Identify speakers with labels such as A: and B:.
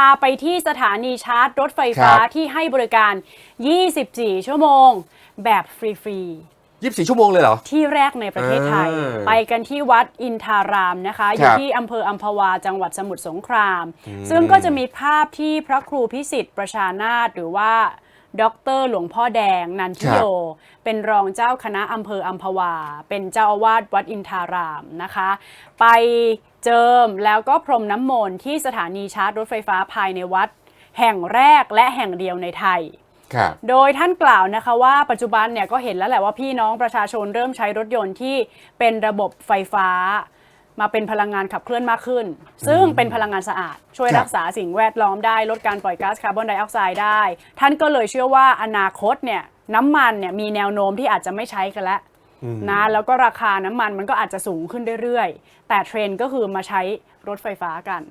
A: าไปที่สถานีชาร์จรถไฟฟ้า
B: ครับ
A: ที่ให้บริการ 24 ชั่วโมง แบบฟรีๆ
B: ยี่สิบสี่ชั่วโมงเลยเหรอ
A: ที่แรกในประเทศไทย
B: อ่า
A: ไปกันที่วัดอินทารามนะคะอ
B: ค
A: ยู่
B: รับ
A: ที่อำเภออัมพวาจังหวัดสมุทรสงคราม ซึ่งก็จะมีภาพที่พระครูพิสิทธิ์ประชานาถหรือว่า ด็อกเตอร์หลวงพ่อแดงนันทิโย เป็นรองเจ้าคณะอำเภออัมพวา เป็นเจ้าอาวาสวัดอินทารามนะคะ ไปเจิมแล้วก็พรมน้ำมนต์ที่สถานีชาร์จรถไฟฟ้าภายในวัด แห่งแรกและแห่งเดียวในไทย
B: ครับ
A: โดยท่านกล่าวนะคะว่าปัจจุบันเนี่ยก็เห็นแล้วแหละว่าพี่น้องประชาชนเริ่มใช้รถยนต์ที่เป็นระบบไฟฟ้า มาเป็นพลังงานขับเคลื่อนมากขึ้น ซึ่งเป็นพลังงานสะอาด ช่วย
B: ครับ
A: รักษาสิ่งแวดล้อมได้ลดการปล่อยก๊าซคาร์บอนไดออกไซด์ได้ ท่านก็เลยเชื่อว่าอนาคตเนี่ยน้ำมันเนี่ยมีแนวโน้มที่อาจจะไม่ใช้กันแล้วนะแล้วก็ราคาน้ำมันมันก็อาจจะสูงขึ้นเรื่อยๆ แต่เทรนด์ก็คือมาใช้รถไฟฟ้ากัน